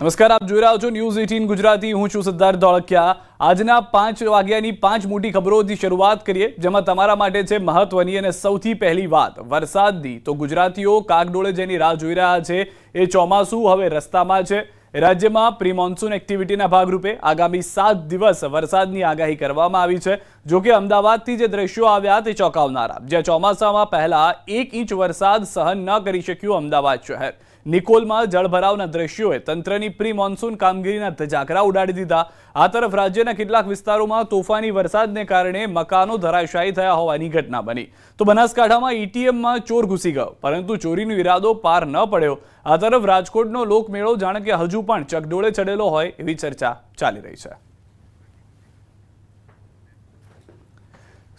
નમસ્કાર, આપ જોઈ રહ્યા છો ન્યૂઝ એટીન ગુજરાતી. હું છું સિદ્ધાર્થ ધોળકિયા. આજના પાંચ વાગ્યાની પાંચ મોટી ખબરોથી શરૂઆત કરીએ, જેમાં તમારા માટે છે મહત્વની અને સૌથી પહેલી વાત. વરસાદની. તો ગુજરાતીઓ કાગડોળે જેની રાહ જોઈ રહ્યા છે, એ ચોમાસું હવે રસ્તામાં છે. રાજ્યમાં પ્રી મોન્સૂન એક્ટિવિટીના ભાગરૂપે આગામી સાત દિવસ વરસાદની આગાહી કરવામાં આવી છે. જો કે અમદાવાદથી જે દ્રશ્યો આવ્યા, તે ચોંકાવનારા. જ્યાં ચોમાસામાં પહેલા એક ઇંચ વરસાદ સહન ન કરી શક્યું અમદાવાદ શહેર. નિકોલમાં જળભરાવના દ્રશ્યોએ તંત્રની પ્રી મોન્સૂન કામગીરીના ધજાકરા ઉડાડી દીધા. આ તરફ રાજ્યના કેટલાક વિસ્તારોમાં તોફાની વરસાદને કારણે મકાનો ધરાશાયી થયા હોવાની ઘટના બની. તો બનાસકાંઠામાં ઈટીએમમાં ચોર ઘૂસી ગયો, પરંતુ ચોરીનો ઈરાદો પાર ન પડ્યો. આ તરફ રાજકોટનો લોકમેળો જાણે કે હજુ પણ ચકડોળે ચડેલો હોય એવી ચર્ચા ચાલી રહી છે.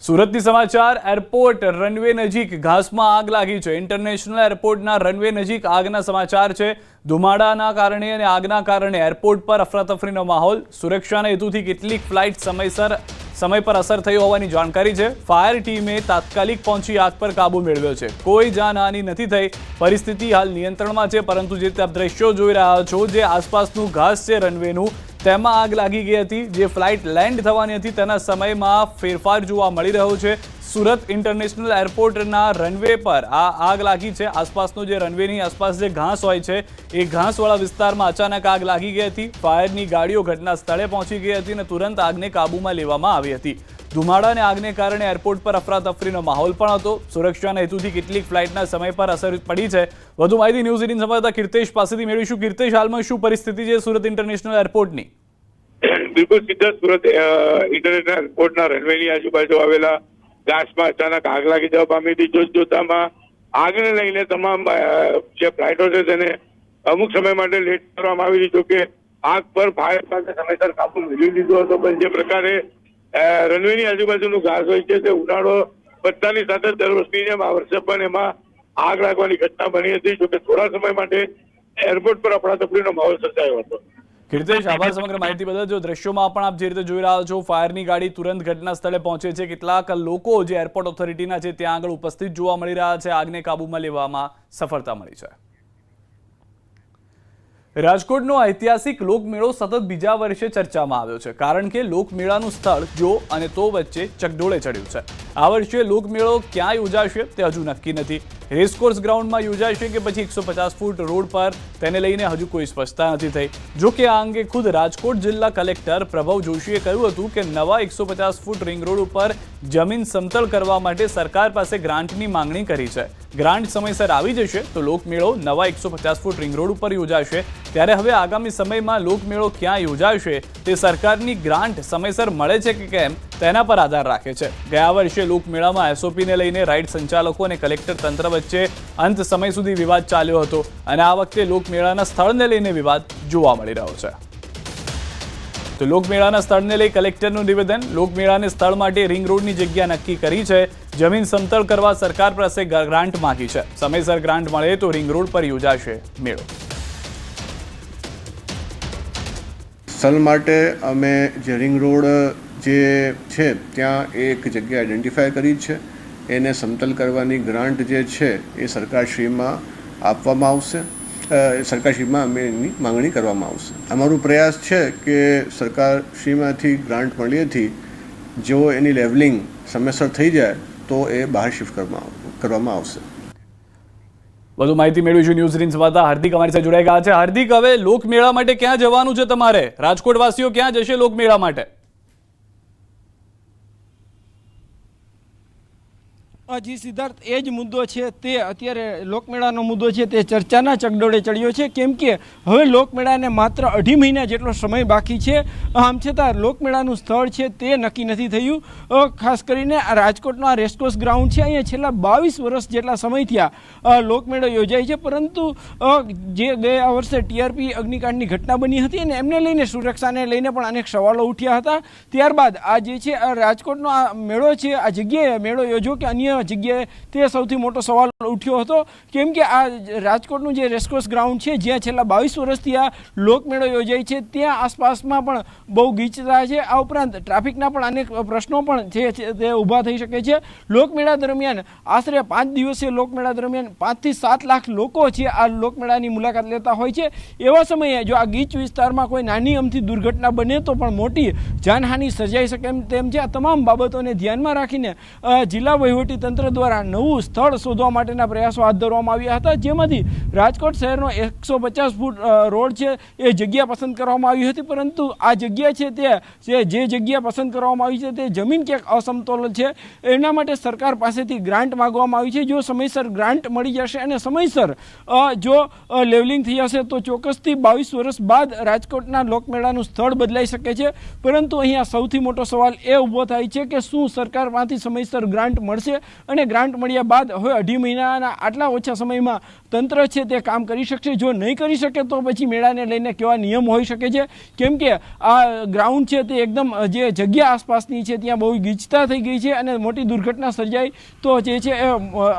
સુરતની સમાચાર, એરપોર્ટ, રનવે નજીક ઘાસમાં આગ લાગી છે. ઇન્ટરનેશનલ એરપોર્ટના રનવે નજીક આગના સમાચાર છે. ધુમાડાના કારણે અને આગના કારણે એરપોર્ટ પર અફરાતફરીનો માહોલ. સુરક્ષાના હેતુથી કેટલીક ફ્લાઇટ સમયસર સમય પર અસર થઈ હોવાની જાણકારી છે. ફાયર ટીમે તાત્કાલિક પહોંચી આગ પર કાબુ મેળવ્યો છે. કોઈ જાનહાની નથી થઈ. પરિસ્થિતિ હાલ નિયંત્રણમાં છે, પરંતુ જે આપ દ્રશ્યો જોઈ રહ્યા છો, જે આસપાસનું ઘાસ છે રનવેનું, તેમાં આગ લાગી ગઈ હતી. જે ફ્લાઇટ લેન્ડ થવાની હતી, તેના સમયમાં ફેરફાર જોવા મળી રહ્યો છે. સુરત ઇન્ટરનેશનલ એરપોર્ટના રનવે પર આ આગ લાગી છે. આસપાસનો જે રનવેની આસપાસ જે ઘાસ હોય છે, એ ઘાસવાળા વિસ્તારમાં અચાનક આગ લાગી ગઈ હતી. ફાયરની ગાડીઓ ઘટના સ્થળે પહોંચી ગઈ હતી અને તુરંત આગને કાબૂમાં લેવામાં આવી હતી. ધુમાડા અને આગને કારણે એરપોર્ટ પર અફરાતફરીનો માહોલ પણ હતો. સુરક્ષાના હેતુથી કેટલીક ફ્લાઇટના સમય પર અસર પડી છે. વધુ માહિતી ન્યૂઝ એટીન સંવાદદાતા કીર્તેશ પાસેથી મેળવીશું. કીર્તેશ, હાલમાં શું પરિસ્થિતિ છે સુરત ઇન્ટરનેશનલ એરપોર્ટની? બિલકુલ સીધા સુરત ઇન્ટરનેશનલ એરપોર્ટના રનવેની આજુબાજુ આવેલા ઘાસમાં અચાનક આગ લાગી જવા પામી હતી જોત જોતામાં આગને લઈને તમામ જે ફ્લાઇટો છે તેને અમુક સમય માટે લેટ કરવામાં આવી હતી જોકે આગ પર ફાયર પાસે સમયસર કાબુ મેળવી લીધો હતો. પણ જે પ્રકારે રનવેની આજુબાજુનું ઘાસ હોય છે તે ઉનાળો બધાની સાથે દર વર્ષની જેમ આ વર્ષે પણ એમાં આગ લાગવાની ઘટના બની હતી, જોકે થોડા સમય માટે એરપોર્ટ પર અફડાતફડીનો માહોલ સર્જાયો હતો. કીર્તેશ આભાર સમગ્ર માહિતી બદલ. જો દ્રશ્યોમાં પણ આપ જે રીતે જોઈ રહ્યા છો, ફાયરની ગાડી તુરંત ઘટના સ્થળે પહોંચે છે. કેટલાક લોકો જે એરપોર્ટ ઓથોરિટીના છે, ત્યાં આગળ ઉપસ્થિત જોવા મળી રહ્યા છે. આગને કાબૂમાં લેવામાં સફળતા મળી છે. રાજકોટનો ઐતિહાસિક લોકમેળો સતત બીજા વર્ષે ચર્ચામાં આવ્યો છે, કારણ કે લોકમેળાનું સ્થળ જો અને તો વચ્ચે ચકડોળે ચડ્યું છે. આ વર્ષે લોકમેળો ક્યાં યોજાશે તે હજુ નક્કી નથી. રેસકોર્સ ગ્રાઉન્ડમાં યોજાશે કે પછી એકસો ફૂટ રોડ પર તેને લઈને હજુ કોઈ સ્પષ્ટતા નથી થઈ. જો કે આ અંગે ખુદ રાજકોટ જિલ્લા કલેક્ટર પ્રભવ જોશીએ કહ્યું હતું કે નવા એકસો ફૂટ રિંગ રોડ ઉપર જમીન સમતલ કરવા માટે સરકાર પાસે ગ્રાન્ટની માંગણી કરી છે. ગ્રાન્ટ સમયસર આવી જશે તો લોકમેળો નવા એકસો પચાસ ફૂટ રિંગ રોડ ઉપર યોજાશે. ત્યારે હવે આગામી સમયમાં લોકમેળો ક્યાં યોજાશે તે સરકારની ગ્રાન્ટ સમયસર મળે છે કે કેમ તેના પર આધાર રાખે છે. ગયા વર્ષે લોકમેળામાં એસઓપીને લઈને રાઇડ સંચાલકો અને કલેક્ટર તંત્ર વચ્ચે અંત સમય સુધી વિવાદ ચાલ્યો હતો અને આ વખતે લોકમેળાના સ્થળને લઈને વિવાદ જોવા મળી રહ્યો છે. તો લોકમેળાના સ્થળને લઈ કલેક્ટરનું નિવેદન. લોકમેળાને સ્થળ માટે રિંગ રોડની જગ્યા નક્કી કરી છે. જમીન સમતળ કરવા સરકાર પાસે ગ્રાન્ટ માંગી છે. સમયસર ગ્રાન્ટ મળે તો રિંગ રોડ પર યોજાશે મેળો. સ્થળ માટે અમે જે રિંગ રોડ, જે છે, ત્યાં એક જગ્યા આઈડેન્ટિફાય કરી છે. એને સમતલ કરવાની ગ્રાન્ટ જે છે, એ સરકારશ્રીમાં આપવામાં આવશે. સરકારશ્રીમાં અમે એની માંગણી કરવામાં આવશે. અમારો પ્રયાસ છે કે સરકારશ્રીમાંથી ગ્રાન્ટ મળીએથી જો એની લેવલિંગ સમયસર થઈ જાય, તો એ બહાર શિફ્ટ કરવામાં કરવામાં આવશે. વધુ માહિતી મેળવીશું ન્યૂઝ રીન સંવાદદાતા હાર્દિક અમારી સાથે જોડાઈ ગયા છે. હાર્દિક, હવે લોકમેળા માટે ક્યાં જવાનું છે તમારે? રાજકોટ વાસીઓ ક્યાં જશે લોકમેળા માટે? જી સિદ્ધાર્થ, એ જ મુદ્દો છે તે અત્યારે લોકમેળાનો મુદ્દો છે તે ચર્ચાના ચગડોળે ચડ્યો છે. કેમ કે હવે લોકમેળાને માત્ર અઢી મહિના જેટલો સમય બાકી છે. આમ છતાં લોકમેળાનું સ્થળ છે તે નક્કી નથી થયું. ખાસ કરીને આ રાજકોટનો આ રેસકોર્સ ગ્રાઉન્ડ છે, અહીંયા છેલ્લા બાવીસ વર્ષ જેટલા સમય થયા લોકમેળો યોજાય છે. પરંતુ જે ગયા વર્ષે ટીઆરપી અગ્નિકાંડની ઘટના બની હતી અને એમને લઈને સુરક્ષાને લઈને પણ અનેક સવાલો ઉઠ્યા હતા. ત્યારબાદ આ જે છે રાજકોટનો આ મેળો છે, આ જગ્યાએ મેળો યોજો કે અન્ય જગ્યાએ તે સૌથી મોટો સવાલ ઉઠ્યો હતો કેમ કે આ રાજકોટનું જે રેસકોર્સ ગ્રાઉન્ડ છે, જ્યાં છેલ્લા બાવીસ વર્ષથી આ લોકમેળો યોજાય છે, ત્યાં આસપાસમાં પણ બહુ ગીચતા છે. આ ઉપરાંત ટ્રાફિકના પણ અનેક પ્રશ્નો પણ છે તે ઊભા થઈ શકે છે. લોકમેળા દરમિયાન આશરે પાંચ દિવસીય લોકમેળા દરમિયાન પાંચથી સાત લાખ લોકો છે આ લોકમેળાની મુલાકાત લેતા હોય છે. એવા સમયે જો આ ગીચ વિસ્તારમાં કોઈ નાની અમથી દુર્ઘટના બને તો પણ મોટી જાનહાનિ સર્જાઈ શકે તેમ છે. આ તમામ બાબતોને ધ્યાનમાં રાખીને જિલ્લા વહીવટી તંત્ર દ્વારા નવું સ્થળ શોધવા માટેના પ્રયાસો હાથ ધરવામાં આવ્યા હતા. જેમાંથી રાજકોટ શહેરનો એકસો પચાસ ફૂટ રોડ છે એ જગ્યા પસંદ કરવામાં આવી હતી. પરંતુ આ જગ્યા છે તે, જે જગ્યા પસંદ કરવામાં આવી છે તે જમીન ક્યાંક અસમતોલ છે. એના માટે સરકાર પાસેથી ગ્રાન્ટ માગવામાં આવી છે. જો સમયસર ગ્રાન્ટ મળી જશે અને સમયસર જો લેવલિંગ થઈ જશે, તો ચોક્કસથી બાવીસ વર્ષ બાદ રાજકોટના લોકમેળાનું સ્થળ બદલાઈ શકે છે. પરંતુ અહીંયા સૌથી મોટો સવાલ એ ઊભો થાય છે કે શું સરકારમાંથી સમયસર ગ્રાન્ટ મળશે? અને ગ્રાન્ટ મળ્યા બાદ હવે અઢી મહિનાના આટલા ઓછા સમયમાં તંત્ર છે તે કામ કરી શકશે. જો નહીં કરી શકે તો પછી મેળાને લઈને કેવા નિયમ હોઈ શકે છે? કેમ કે આ ગ્રાઉન્ડ છે તે એકદમ જે જગ્યા આસપાસની છે ત્યાં બહુ ગીચતા થઈ ગઈ છે અને મોટી દુર્ઘટના સર્જાઈ તો જે છે, એ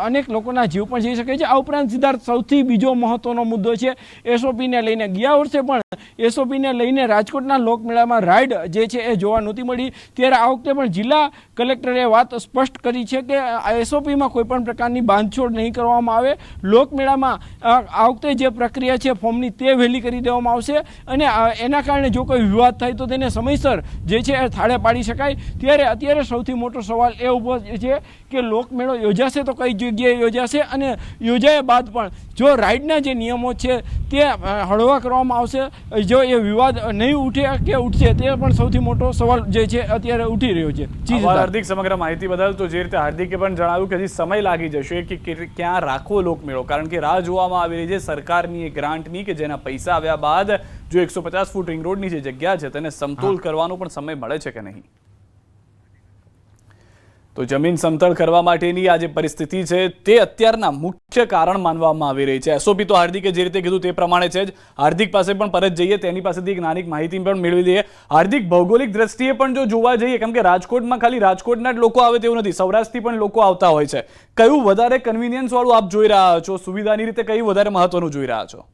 અનેક લોકોના જીવ પણ જઈ શકે છે. આ ઉપરાંત સિદ્ધાર્થ સૌથી બીજો મહત્વનો મુદ્દો છે, એસઓપીને લઈને. ગયા વર્ષે પણ એસઓપીને લઈને રાજકોટના લોકમેળામાં રાઇડ જે છે એ જોવા નહોતી મળી. ત્યારે આ વખતે પણ જિલ્લા કલેક્ટરે વાત સ્પષ્ટ કરી છે કે એસઓપીમાં કોઈ પણ પ્રકારની બાંધછોડ નહીં કરવામાં આવે. લોકમેળામાં આ વખતે જે પ્રક્રિયા છે, ફોર્મની તે વહેલી કરી દેવામાં આવશે. અને એના કારણે જો કોઈ વિવાદ થાય તો તેને સમયસર જે છે એ થાળે પાડી શકાય. ત્યારે અત્યારે સૌથી મોટો સવાલ એ ઊભો છે કે લોકમેળો યોજાશે તો કઈ જગ્યાએ યોજાશે? અને યોજાયા બાદ પણ જો રાઇડના જે નિયમો છે તે હળવા કરવામાં આવશે, જો એ વિવાદ નહીં ઉઠે કે ઉઠશે તે પણ સૌથી મોટો સવાલ જે છે અત્યારે ઉઠી રહ્યો છે. હાર્દિક સમગ્ર માહિતી બદલ. તો જે રીતે હાર્દિકે પણ જણાવ્યું કે હજી સમય લાગી જશે કે ક્યાં રાખવો લોકમેળો. કારણ કે રાહ જોવામાં આવી રહી છે સરકારની એ ગ્રાન્ટની કે જેના પૈસા આવ્યા બાદ જો એકસો પચાસ ફૂટ રિંગ રોડની જે જગ્યા છે તેને સમતોલ કરવાનો પણ સમય મળે છે કે નહીં? તો જમીન સમતળ કરવા માટેની આ જે પરિસ્થિતિ છે, તે અત્યારના મુખ્ય કારણ માનવામાં આવી રહી છે. એસઓપી તો હાર્દિકે જે રીતે કીધું તે પ્રમાણે છે જ. હાર્દિક પાસે પણ પરત જઈએ, તેની પાસેથી એક નાની માહિતી પણ મેળવી લઈએ. હાર્દિક, ભૌગોલિક દ્રષ્ટિએ પણ જો જોવા જઈએ, કેમ કે રાજકોટમાં ખાલી રાજકોટના જ લોકો આવે તેવું નથી, સૌરાષ્ટ્રથી પણ લોકો આવતા હોય છે. કયું વધારે કન્વિનિયન્સવાળું આપ જોઈ રહ્યા છો? સુવિધાની રીતે કયું વધારે મહત્વનું જોઈ રહ્યા છો?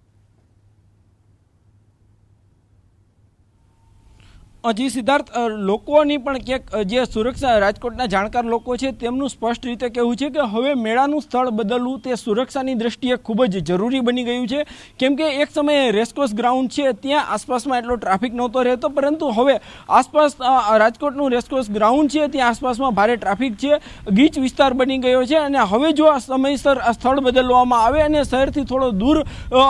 હજી સિદ્ધાર્થ લોકોની પણ ક્યાંક જે સુરક્ષા રાજકોટના જાણકાર લોકો છે, તેમનું સ્પષ્ટ રીતે કહેવું છે કે હવે મેળાનું સ્થળ બદલવું તે સુરક્ષાની દ્રષ્ટિએ ખૂબ જ જરૂરી બની ગયું છે. કેમ કે એક સમયે રેસકોર્સ ગ્રાઉન્ડ છે, ત્યાં આસપાસમાં એટલો ટ્રાફિક નહોતો રહેતો, પરંતુ હવે આસપાસ રાજકોટનું રેસકોર્સ ગ્રાઉન્ડ છે, ત્યાં આસપાસમાં ભારે ટ્રાફિક છે, ગીચ વિસ્તાર બની ગયો છે, અને હવે જો આ સમયસર આ સ્થળ બદલવામાં આવે અને શહેરથી થોડો દૂર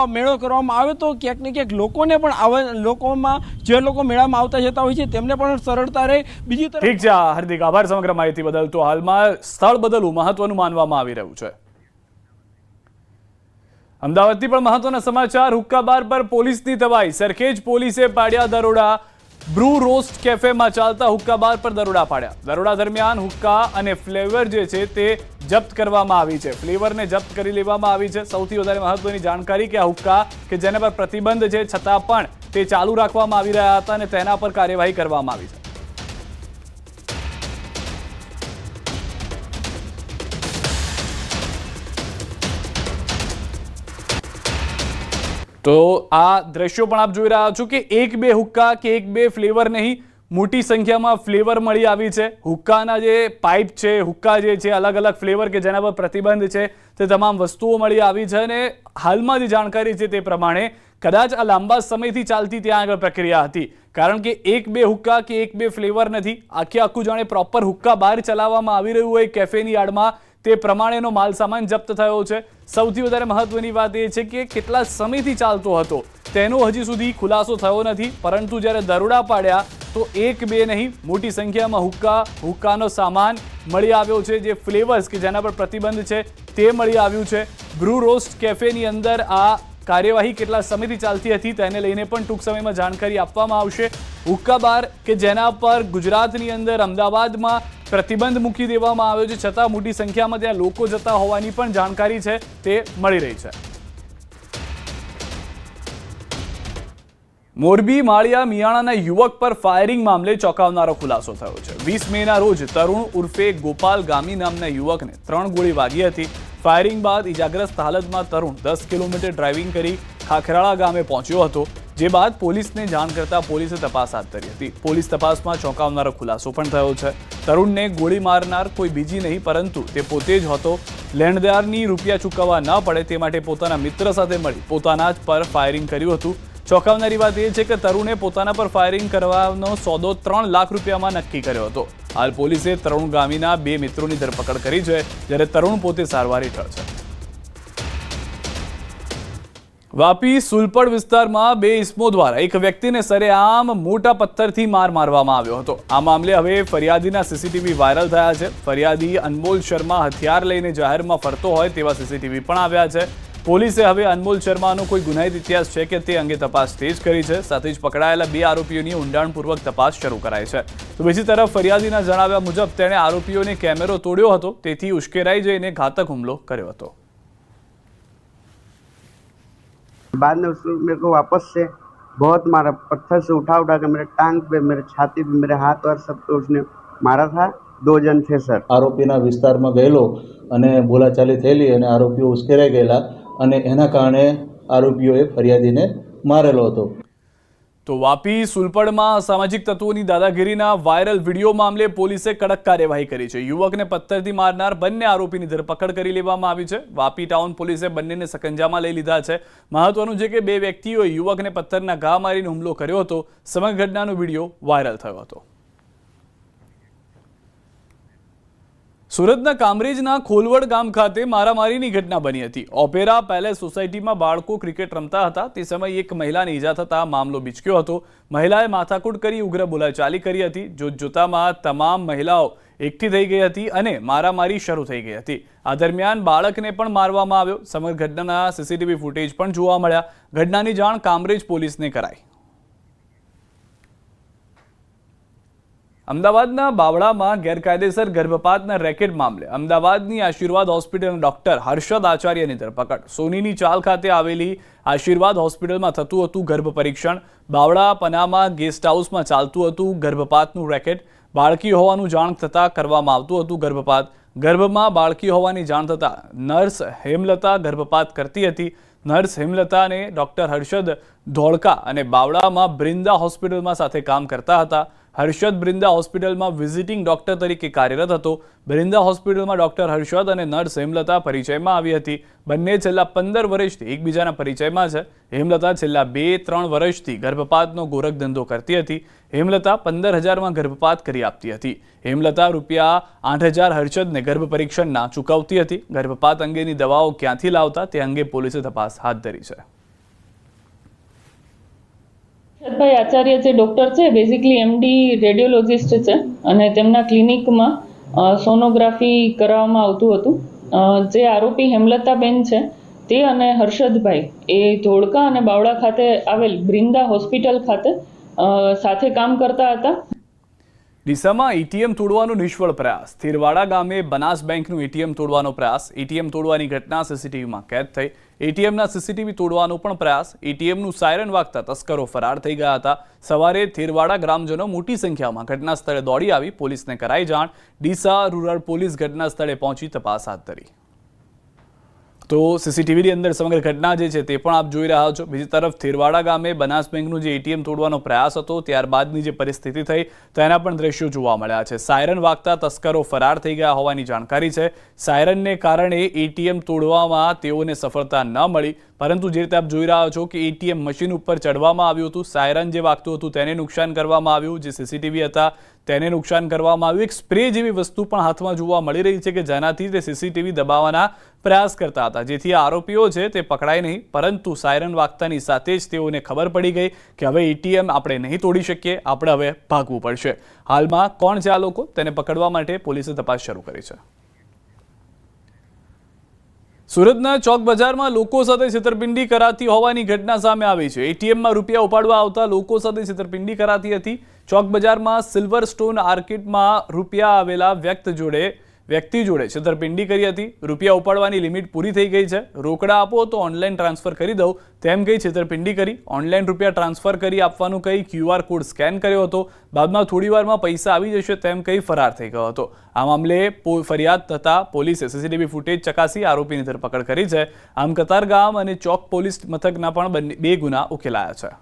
મેળો કરવામાં આવે, તો ક્યાંક ને ક્યાંક લોકોને પણ આવા લોકોમાં, જે લોકો મેળામાં આવતા જતા હોય છે, તેમને પણ સરળતા રહે. બીજી ઠીક છે હાર્દિક આભાર સમગ્ર માહિતી બદલ. તો હાલમાં સ્થળ બદલવું મહત્વનું માનવામાં આવી રહ્યું છે. અમદાવાદથી પણ મહત્વના સમાચાર. હુક્કા બાર પર પોલીસની તબાઈ સરખેજ પોલીસે પાડ્યા દરોડા. બ્રુ રોસ્ટ કેફેમાં ચાલતા હુક્કા બાર પર દરોડા પાડ્યા. દરોડા દરમિયાન હુક્કા અને ફ્લેવર જે છે તે જપ્ત કરવામાં આવી છે. ફ્લેવરને જપ્ત કરી લેવામાં આવી છે. સૌથી વધારે મહત્વની જાણકારી કે આ હુક્કા કે જેના પર પ્રતિબંધ છે, છતાં પણ તે ચાલુ રાખવામાં આવી રહ્યા હતા અને તેના પર કાર્યવાહી કરવામાં આવી છે. તો આ દ્રશ્યો પણ આપ જોઈ રહ્યા છો કે એક બે હુક્કા કે એક બે ફ્લેવર નહીં, મોટી સંખ્યામાં ફ્લેવર મળી આવી છે. હુક્કાના જે પાઇપ છે, હુક્કા જે છે, અલગ અલગ ફ્લેવર કે જેના પર પ્રતિબંધ છે, તે તમામ વસ્તુઓ મળી આવી છે અને હાલમાં જે જાણકારી છે તે પ્રમાણે કદાચ આ લાંબા સમયથી ચાલતી ત્યાં આગળ પ્રક્રિયા હતી. કારણ કે એક બે હુક્કા કે એક બે ફ્લેવર નથી. આખે આખું જાણે પ્રોપર હુક્કા બહાર ચલાવવામાં આવી રહ્યું હોય કેફેની યાર્ડમાં તે પ્રમાણેનો માલસામાન જપ્ત થયો છે. સૌથી વધારે મહત્વની વાત એ છે કે કેટલા સમયથી ચાલતો હતો. તેનો હજી સુધી ખુલાસો થયો નથી, પરંતુ જ્યારે દરોડા પાડ્યા, તો એક બે નહીં, મોટી સંખ્યામાં હુક્કા, હુક્કાનો સામાન મળી આવ્યો છે, જે ફ્લેવર્સ કે જેના પર પ્રતિબંધ છે, તે મળી આવ્યું છે. બ્રુ રોસ્ટ કેફેની અંદર આ કાર્યવાહી કેટલા સમયથી ચાલતી હતી, તેને લઈને પણ ટૂંક સમયમાં જાણકારી આપવામાં આવશે. હુક્કા બાર કે જેના પર ગુજરાતની અંદર અમદાવાદમાં પ્રતિબંધ મૂકી દેવામાં આવ્યો છે, છતાં મોટી સંખ્યામાં ત્યાં લોકો જતા હોવાની પણ જાણકારી છે, તે મળી રહી છે. મોરબી, માળિયા, મિયાણાના યુવક પર ફાયરિંગ મામલે ચોંકાવનારો ખુલાસો થયો છે. વીસ મેના રોજ તરુણ ઉર્ફે ગોપાલ ગામી નામના યુવકને ત્રણ ગોળી વાગી હતી. ફાયરિંગ બાદ ઇજાગ્રસ્ત હાલતમાં તરુણ દસ કિલોમીટર ડ્રાઇવિંગ કરી ખાખરાળા ગામે પહોંચ્યો હતો. જે બાદ પોલીસને જાણ કરતા પોલીસે તપાસ હાથ ધરી હતી. પોલીસ તપાસમાં ચોંકાવનારો ખુલાસો પણ થયો છે. તરુણને ગોળી મારનાર કોઈ બીજી નહીં, પરંતુ તે પોતે જ હતો. લેણદારની રૂપિયા ચૂકવવા ન પડે તે માટે પોતાના મિત્ર સાથે મળી પોતાના જ પર ફાયરિંગ કર્યું હતું. ચોંકાવનારી વાત એ છે કે તરુણે પોતાના પર ફાયરિંગ કરવાનો સોદો ત્રણ લાખ રૂપિયામાં નક્કી કર્યો હતો. હાલ પોલીસે તરુણ ગામીના બે મિત્રોની ધરપકડ કરી છે, જ્યારે તરુણ પોતે સારવાર હેઠળ છે. વાપી સુલપડ વિસ્તારમાં બે ઇસમો દ્વારા એક વ્યક્તિને સરેઆમ મોટા પથ્થરથી માર મારવામાં આવ્યો હતો. આ મામલે હવે ફરિયાદીના સીસીટીવી વાયરલ થયા છે. ફરિયાદી અનમોલ શર્મા હથિયાર લઈને જાહેરમાં ફરતો હોય તેવા સીસીટીવી પણ આવ્યા છે. પોલીસે હવે અનમોલ શર્માનો કોઈ ગુનાહિત ઇતિહાસ છે કે તે અંગે તપાસ તેજ કરી છે. સાથે જ પકડાયેલા બે આરોપીઓની ઊંડાણપૂર્વક તપાસ શરૂ કરાઈ છે. તો બીજી તરફ ફરિયાદીના જણાવ્યા મુજબ તેણે આરોપીઓને કેમેરો તોડ્યો હતો, તેથી ઉશ્કેરાઈ જઈને ઘાતક હુમલો કર્યો હતો. बाद में उसको मेरे को वापस से बहुत मारा पत्थर से उठा उठा के मेरे टांग पे मेरे छाती पे मेरे हाथ और सब पे उसने मारा था दो जन थे सर આરોપીના વિસ્તારમાં ગયેલો અને બોલાચાલી થયેલી અને આરોપીઓ ઉશ્કેરાઈ ગયેલા અને એના કારણે આરોપીઓએ ફરિયાદીને મારેલો હતો તો વાપી સુલપડમાં સામાજિક તત્વોની દાદાગીરીના વાયરલ વીડિયો મામલે પોલીસે કડક કાર્યવાહી કરી છે. યુવકને પથ્થરથી મારનાર બંને આરોપીની ધરપકડ કરી લેવામાં આવી છે. વાપી ટાઉન પોલીસે બંનેને સકંજામાં લઈ લીધા છે. મહત્વનું છે કે બે વ્યક્તિઓએ યુવકને પથ્થરના ઘા મારીને હુમલો કર્યો હતો. સમગ્ર ઘટનાનો વીડિયો વાયરલ થયો હતો. સુરતના કામરેજના ખોલવડ ગામ ખાતે મારામારીની ઘટના બની હતી. ઓપેરા પેલેસ સોસાયટીમાં બાળકો ક્રિકેટ રમતા હતા. તે સમયે એક મહિલાને ઈજા થતા મામલો બિચક્યો હતો. મહિલાએ માથાકૂટ કરી ઉગ્ર બોલાચાલી કરી હતી જોતજોતામાં તમામ મહિલાઓ એકઠી થઈ ગઈ હતી અને મારામારી શરૂ થઈ ગઈ હતી. આ દરમિયાન બાળકને પણ મારવામાં આવ્યો. સમગ્ર ઘટનાના સીસીટીવી ફૂટેજ પણ જોવા મળ્યા. ઘટનાની જાણ કામરેજ પોલીસને કરાઈ. અમદાવાદના બાવળામાં ગેરકાયદેસર ગર્ભપાતના રેકેટ મામલે અમદાવાદની આશીર્વાદ હોસ્પિટલના ડોક્ટર હર્ષદ આચાર્યની ધરપકડ. સોનીની ચાલ ખાતે આવેલી આશીર્વાદ હોસ્પિટલમાં થતું હતું ગર્ભ પરીક્ષણ. બાવળા પનામાં ગેસ્ટ હાઉસમાં ચાલતું હતું ગર્ભપાતનું રેકેટ. બાળકી હોવાનું જાણ થતાં કરવામાં આવતું હતું ગર્ભપાત. ગર્ભમાં બાળકી હોવાની જાણ થતાં નર્સ હેમલતા ગર્ભપાત કરતી હતી. નર્સ હેમલતાને ડોક્ટર હર્ષદ ધોળકા અને બાવળામાં બ્રિંદા હોસ્પિટલમાં સાથે કામ કરતા હતા. હર્ષદ બ્રિંદા હોસ્પિટલમાં વિઝિટિંગ ડોક્ટર તરીકે કાર્યરત હતો. બ્રિંદા હોસ્પિટલમાં ડોક્ટર હર્ષદ અને નર્સ હેમલતા પરિચયમાં આવી હતી. બંને છેલ્લા પંદર વર્ષથી એકબીજાના પરિચયમાં છે. હેમલતા છેલ્લા બે ત્રણ વર્ષથી ગર્ભપાતનો ગોરખ ધંધો કરતી હતી. હેમલતા પંદર હજારમાં ગર્ભપાત કરી આપતી હતી. હેમલતા રૂપિયા આઠ હજાર હર્ષદને ગર્ભ પરીક્ષણના ચૂકવતી હતી. ગર્ભપાત અંગેની દવાઓ ક્યાંથી લાવતા તે અંગે પોલીસે તપાસ હાથ ધરી છે. હર્ષદભાઈ આચાર્ય જે ડૉક્ટર છે બેઝિકલી એમડી રેડિયોલોજિસ્ટ છે અને તેમના ક્લિનિકમાં સોનોગ્રાફી કરાવવામાં આવતું હતું. જે આરોપી હેમલતાબેન છે, તે અને હર્ષદભાઈ, એ ધોળકા અને બાવળા ખાતે આવેલ બ્રિંદા હોસ્પિટલ ખાતે સાથે કામ કરતા હતા. ડીસામાં એટીએમ તોડવાનો નિષ્ફળ પ્રયાસ. થીરવાડા ગામે બનાસ બેંકનું એટીએમ તોડવાનો પ્રયાસ. એટીએમ તોડવાની ઘટના સીસીટીવીમાં કેદ થઈ. એટીએમના સીસીટીવી તોડવાનો પણ પ્રયાસ. એટીએમનું સાયરન વાગતા તસ્કરો ફરાર થઈ ગયા હતા. સવારે થેરવાડા ગ્રામજનો મોટી સંખ્યામાં ઘટના સ્થળે દોડી આવી. પોલીસને કરાઈ જાણ. ડીસા રૂરલ પોલીસ ઘટના સ્થળે પહોંચી તપાસ હાથ ધરી. તો સીસીટીવીની અંદર સમગ્ર ઘટના જે છે તે પણ આપ જોઈ રહ્યા છો. બીજી તરફ થેરવાડા ગામે બનાસ બેંકનું જે એટીએમ તોડવાનો પ્રયાસ હતો, ત્યારબાદની જે પરિસ્થિતિ થઈ તેના પણ દ્રશ્યો જોવા મળ્યા છે. સાયરન વાગતા તસ્કરો ફરાર થઈ ગયા હોવાની જાણકારી છે. સાયરનને કારણે એટીએમ તોડવામાં તેઓને સફળતા ન મળી. પરંતુ જે રીતે આપ જોઈ રહ્યા છો કે એટીએમ મશીન ઉપર ચડવામાં આવ્યું હતું, સાયરન જે વાગતું હતું તેને નુકસાન કરવામાં આવ્યું, જે સીસીટીવી હતા તેને નુકસાન કરવામાં આવ્યું. એક સ્પ્રે જેવી વસ્તુ પણ હાથમાં જોવા મળી રહી છે કે જેનાથી તે સીસીટીવી દબાવવાના પ્રયાસ કરતા હતા. જેથી આરોપીઓ છે તે પકડાય નહીં, પરંતુ સાયરન વાગતાની સાથે જ તેઓને ખબર પડી ગઈ કે હવે એટીએમ આપણે નહીં તોડી શકીએ, આપણે હવે ભાગવું પડશે. હાલમાં કોણ છે આ લોકો? તેને પકડવા માટે પોલીસે તપાસ શરૂ કરી છે. સુરતના ચોક બજારમાં લોકો સાથે છેતરપિંડી કરાતી હોવાની ઘટના સામે આવી છે. એટીએમમાં રૂપિયા ઉપાડવા આવતા લોકો સાથે છેતરપિંડી કરાતી હતી. ચોક બજારમાં સિલ્વર સ્ટોન આર્કેટમાં રૂપિયા આવેલા વ્યક્ત જોડે વ્યક્તિ જોડે છેતરપિંડી કરી હતી, રૂપિયા ઉપાડવાની લિમિટ પૂરી થઈ ગઈ છે, રોકડા આપો તો ઓનલાઈન ટ્રાન્સફર કરી દઉં, તેમ કહી છેતરપિંડી કરી, ઓનલાઈન રૂપિયા ટ્રાન્સફર કરી આપવાનું કહી ક્યુઆર કોડ સ્કેન કર્યો હતો, બાદમાં થોડી વારમાં પૈસા આવી જશે તેમ કહી ફરાર થઈ ગયો હતો. આ મામલે ફરિયાદ થતાં પોલીસે સીસીટીવી ફૂટેજ ચકાસી આરોપીની ધરપકડ કરી છે. આમ કતારગામ અને ચોક પોલીસ મથકના પણ બંને, બે ગુના ઉકેલાયા છે.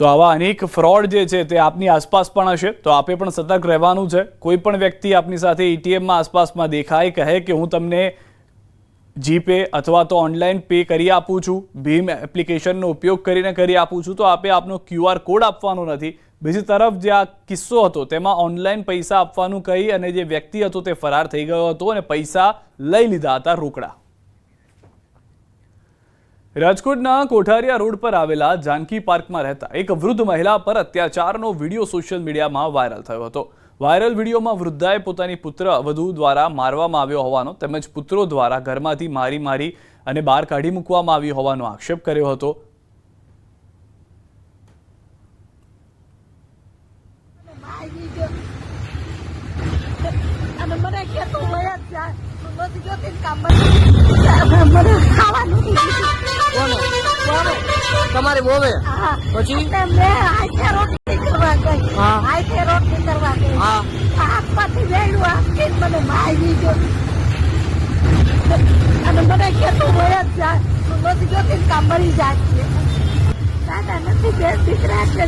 તો આવા અનેક ફ્રોડ જે છે તે આપની આસપાસ પણ હશે. તો આપે પણ સતર્ક રહેવાનું છે. કોઈ પણ વ્યક્તિ આપની સાથે એટીએમમાં આસપાસમાં દેખાય, કહે કે હું તમને જીપે અથવા તો ઓનલાઈન પે કરી આપું છું, ભીમ એપ્લિકેશનનો ઉપયોગ કરીને કરી આપું છું, તો આપે આપનો ક્યુઆર કોડ આપવાનો નથી. બીજી તરફ જે આ કિસ્સો હતો, તેમાં ઓનલાઈન પૈસા આપવાનું કહી અને જે વ્યક્તિ હતો તે ફરાર થઈ ગયો હતો અને પૈસા લઈ લીધા હતા રોકડા. રાજકોટના કોઠારિયા રોડ પર આવેલા જાનકી પાર્કમાં રહેતા એક વૃદ્ધ મહિલા પર અત્યાચારનો વીડિયો સોશિયલ મીડિયામાં વાયરલ થયો હતો. વાયરલ વિડીયોમાં વૃદ્ધાએ પોતાની પુત્ર વધુ દ્વારા મારવામાં આવ્યો હોવાનો તેમજ પુત્રો દ્વારા ઘરમાંથી મારી મારી અને બહાર કાઢી મૂકવામાં આવી હોવાનો આક્ષેપ કર્યો હતો. અને મને મને ખાવાનું કોને કોને તમારી બોવે પછી? મેં આખે રોટલી કરવા ગઈ રોટલી કરવા ગઈ હાથમાંથી વેડું મને મારી ગયો અને મને વયા જ જા નથી જોતી કામ મરી જાય દાદા નથી બે દીકરા છે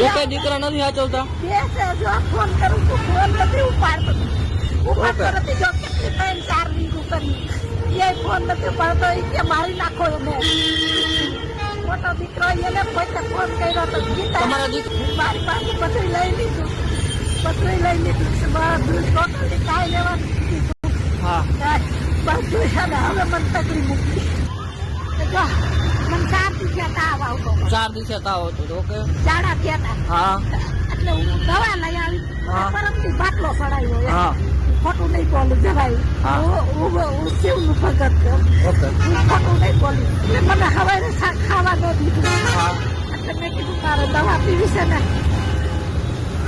એકે દીકરા નથી સાચવતા બે ફોન કરું છું ફોન નથી ઉપાડતો. ઉપાડતો નથી જો કેટલી ચાર કરી. એ ફોન નથી પડતો એ કે મારી નાખો એને. મોટો દીકરો એને પોતે ફોન કર્યો તો ગીતા મારી પાસે બધું લઈ લીધું. બધું લઈ લીધું. ટોટલી કાંઈ લેવાનું હા. બધું છે ને હવે મને તકડી મૂકી. ચાર દિવસે તાવ આવતો હતો. તો ઓકે. ઝાડા થયા હા. એટલે હું દવા લઈ આવી. પરમથી બાટલો ચડાવ્યો હા. ખોટું નહીં બોલું જરાય. હા. હું ભગત હું ખોટું નહીં બોલું એટલે મને હવે શાક ખાવા ન દીધું. એટલે મેં કીધું તારે દવા પીવી છે ને.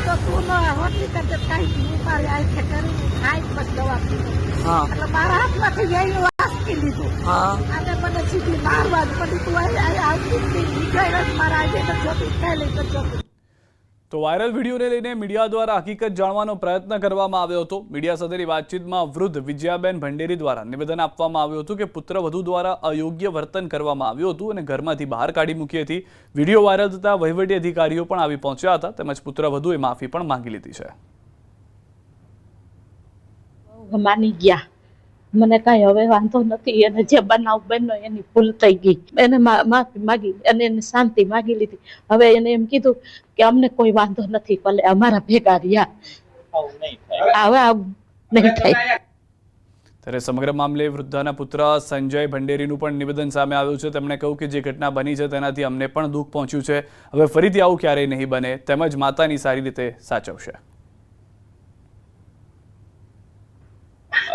તો તું રોટલી કરજે કાંઈ. હું મારી આંખે કરી ખાઈ પછી દવા પીધું એટલે મારા હાથમાંથી જઈને વાસકી લીધું. અને મને સીધી મારવા જ પડી. તું અહીં આવતી મારા આજે તો લઈ જોતી તો વાયરલ વિડીયોને લઈને મીડિયા દ્વારા હકીકત જાણવાનો પ્રયત્ન કરવામાં આવ્યો હતો. મીડિયા સાથેની વાતચીતમાં વૃદ્ધ વિજયાબેન ભંડેરી દ્વારા નિવેદન આપવામાં આવ્યું હતું કે પુત્ર વધુ દ્વારા અયોગ્ય વર્તન કરવામાં આવ્યું હતું અને ઘરમાંથી બહાર કાઢી મૂકી હતી. વીડિયો વાયરલ થતા વહીવટી અધિકારીઓ પણ આવી પહોંચ્યા હતા. તેમજ પુત્ર વધુએ માફી પણ માંગી લીધી છે. ગયા. મને કાંઈ હવે વાંધો નથી. અને જે બનાવ બન્યો એની ભૂલ થઈ ગઈ. એને માફી માગી, અને એને શાંતિ માગી લીધી. હવે એને એમ કીધું કે અમને કોઈ વાંધો નથી, ભલે અમારા ભેગા રહ્યા. હવે આવું નહીં થાય. ત્યારે સમગ્ર મામલે વૃદ્ધાના પુત્ર સંજય ભંડેરીનું પણ નિવેદન સામે આવ્યું છે. તેમણે કહ્યું કે જે ઘટના બની છે તેનાથી અમને પણ દુઃખ પહોંચ્યું છે. હવે ફરીથી આવું ક્યારેય નહીં બને. તેમજ માતાની સારી રીતે સાચવશે.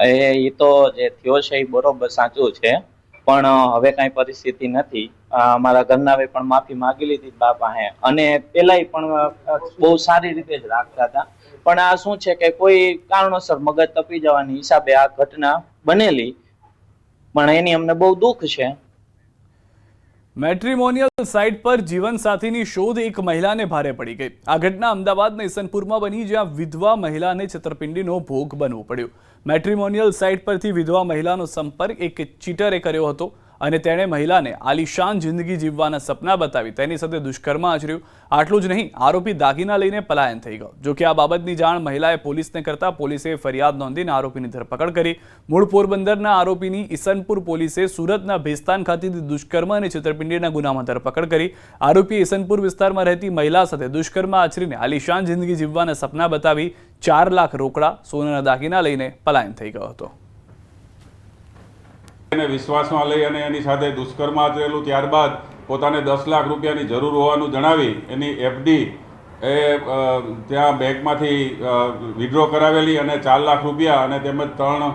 એ તો જે થયો છે એ બરોબર સાચું છે. પણ હવે કાંઈ પરિસ્થિતિ નથી. અમારા ઘરના પણ માફી માગી લીધી બાપા હે. અને પેલાય પણ બહુ સારી રીતે જ રાખતા હતા. પણ આ શું છે કે કોઈ કારણોસર મગજ તપી જવાની હિસાબે આ ઘટના બનેલી. પણ એની અમને બહુ દુઃખ છે. મેટ્રિમોનિયલ સાઇટ પર જીવનસાથીની શોધ એક મહિલાને ભારે પડી ગઈ. આ ઘટના અમદાવાદના ઈસનપુરમાં બની, જ્યાં વિધવા મહિલાને છેતરપિંડીનો ભોગ બનવો પડ્યું. મેટ્રિમોનિયલ સાઇટ પરથી વિધવા મહિલાનો સંપર્ક એક ચીટરે કર્યો હતો. અને તેણે મહિલાને આલિશાન જિંદગી જીવવાના સપના બતાવી. તેની સાથે દુષ્કર્મ આચર્યું. આટલું જ નહીં, આરોપી દાગીના લઈને પલાયન થઈ ગયો. જોકે આ બાબતની જાણ મહિલાએ પોલીસને કરતા પોલીસે ફરિયાદ નોંધીને આરોપીની ધરપકડ કરી. મૂળ પોરબંદરના આરોપીની ઈસનપુર પોલીસે સુરતના ભેસ્તાન ખાતેથી દુષ્કર્મ અને છેતરપિંડીના ગુનામાં ધરપકડ કરી. આરોપી ઈસનપુર વિસ્તારમાં રહેતી મહિલા સાથે દુષ્કર્મ આચરીને આલિશાન જિંદગી જીવવાના સપના બતાવી ચાર લાખ રોકડા સોનાના દાગીના લઈને પલાયન થઈ ગયો હતો. એને વિશ્વાસમાં લઈ અને એની સાથે દુષ્કર્મ આચરેલું ત્યારબાદ પોતાને દસ લાખ રૂપિયાની જરૂર હોવાનું જણાવી એની એફડી એ ત્યાં બેંકમાંથી વિડ્રો કરાવેલી અને ચાર લાખ રૂપિયા અને તેમજ ત્રણ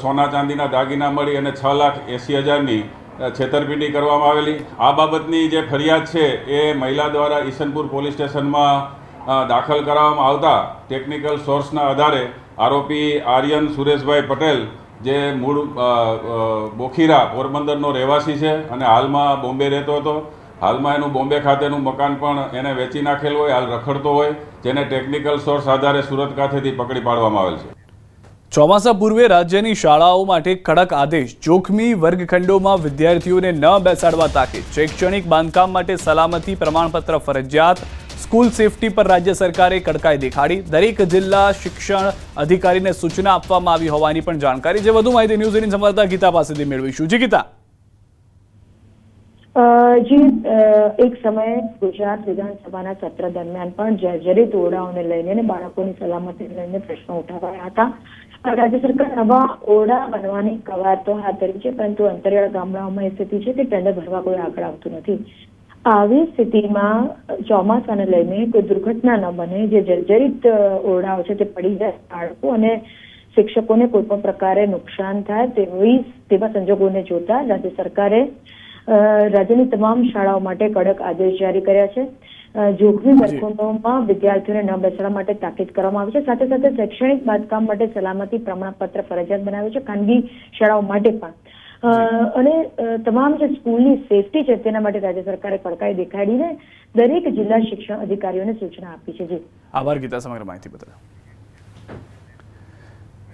સોના ચાંદીના દાગીના મળી અને છ લાખ એંસી હજારની છેતરપિંડી કરવામાં આવેલી. આ બાબતની જે ફરિયાદ છે એ મહિલા દ્વારા ઈસનપુર પોલીસ સ્ટેશનમાં દાખલ કરાવવામાં આવતા ટેકનિકલ સોર્સના આધારે આરોપી આર્યન સુરેશભાઈ પટેલ જે મૂળ બોખીરા પોરબંદરનો રહેવાસી છે અને હાલમાં બોમ્બે રહેતો હતો. હાલમાં એનું બોમ્બે ખાતેનું મકાન પણ એને વેચી નાખેલું હોય, હાલ રખડતો હોય, જેને ટેકનિકલ સોર્સ આધારે સુરત ખાતેથી પકડી પાડવામાં આવેલ છે. ચોમાસા પૂર્વે રાજ્યની શાળાઓ માટે કડક આદેશ. જોખમી વર્ગખંડોમાં વિદ્યાર્થીઓને ન બેસાડવા તાકીદ. શૈક્ષણિક બાંધકામ માટે સલામતી પ્રમાણપત્ર ફરજિયાત. સ્કૂલ સેફટી પર રાજ્ય સરકારે કડકાઈ દેખાડી. દરેક જિલ્લા શિક્ષણ અધિકારીને સૂચના આપવામાં આવી હોવાની પણ જાણકારી. જે વધુ માહિતી ન્યૂઝ એટીન સંવાદદાતા ગીતા પાસેથી મેળવીશું. જી ગીતા. જી એક સમયે ગુજરાત વિધાનસભાના સત્ર દરમિયાન પણ જર્જરિત ઓરડાઓને લઈને અને બાળકોની સલામતીને લઈને પ્રશ્નો ઉઠાવાયા હતા. રાજ્ય સરકાર નવા ઓરડા બનવાની કવાયતો હાથ ધરી છે, પરંતુ અંતરિયાળ ગામડાઓમાં એ સ્થિતિ છે કે ટેન્ડર ભરવા કોઈ આગળ આવતું નથી. આવી સ્થિતિમાં ચોમાસાને લઈને કોઈ દુર્ઘટના ન બને જે જર્જરિત ઓરડાઓ છે તે પડી જાય બાળકો અને શિક્ષકોને કોઈ પણ પ્રકારે નુકસાન થાય તેવી તેવા સંજોગોને જોતા રાજ્ય સરકારે રાજ્યની તમામ શાળાઓ માટે કડક આદેશ જારી કર્યા છે. જોખમી વર્ગોમાં વિદ્યાર્થીઓને ન બેસવા માટે તાકીદ કરવામાં આવી છે. સાથે સાથે શૈક્ષણિક બાંધકામ માટે સલામતી પ્રમાણપત્ર ફરજિયાત બનાવ્યું છે. ખાનગી શાળાઓ માટે પણ. અને તમામ જે સ્કૂલની સેફટી છે તેના માટે રાજ્ય સરકારે કડકાઈ દેખાડીને દરેક જિલ્લા શિક્ષણ અધિકારીઓને સૂચના આપી છે. જી. આભાર ગીતા સમગ્ર માહિતી બદલ.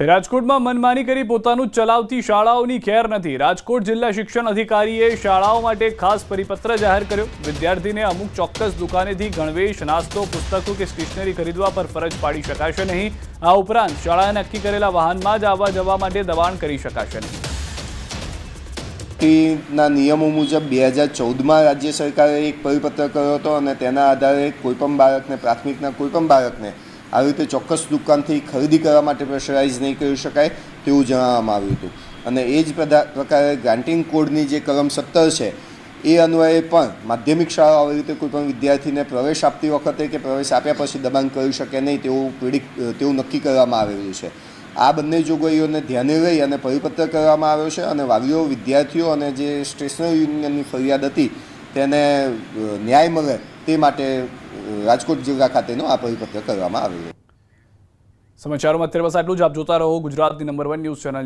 રાજકોટમાં મનમાની કરી પોતાનું ચલાવતી શાળાઓની ખેર નથી. રાજકોટ જિલ્લા શિક્ષણ અધિકારીએ શાળાઓ માટે ખાસ પરિપત્ર જાહેર કર્યો. વિદ્યાર્થીને અમુક ચોક્કસ દુકાનેથી ગણવેશ, નાસ્તો, પુસ્તકો કે સ્ટેશનરી ખરીદવા પર ફરજ પાડી શકાશે નહીં. આ ઉપરાંત શાળાએ નક્કી કરેલા વાહનમાં જ આવવા જવા માટે દબાણ કરી શકાશે નહીં. ના નિયમો મુજબ બે હજાર ચૌદમાં રાજ્ય સરકારે એક પરિપત્ર કર્યો હતો અને તેના આધારે કોઈપણ બાળકને, પ્રાથમિકના કોઈપણ બાળકને આવી રીતે ચોક્કસ દુકાનથી ખરીદી કરવા માટે પ્રેશરાઇઝ નહીં કરી શકાય તેવું જણાવવામાં આવ્યું હતું. અને એ જ પ્રકારે ગ્રાન્ટિંગ કોડની જે કલમ સત્તર છે, એ અન્વયે પણ માધ્યમિક શાળાઓ આવી રીતે કોઈપણ વિદ્યાર્થીને પ્રવેશ આપતી વખતે કે પ્રવેશ આપ્યા પછી દબાણ કરી શકે નહીં તેવું પીડિત તેવું નક્કી કરવામાં આવેલું છે. આ બંને જોગવાઈઓને ધ્યાને લઈ અને પરિપત્ર કરવામાં આવ્યો છે અને વાલીઓ, વિદ્યાર્થીઓ અને જે સ્ટેશનરી યુનિયનની ફરિયાદ હતી તેને ન્યાય મળે તે માટે રાજકોટ જિલ્લા ખાતેનો આ પરિપત્ર કરવામાં આવ્યો. સમાચારોમાં અત્યારે બસ આટલું જ. આપ જોતા રહો ગુજરાતની નંબર વન ન્યૂઝ ચેનલ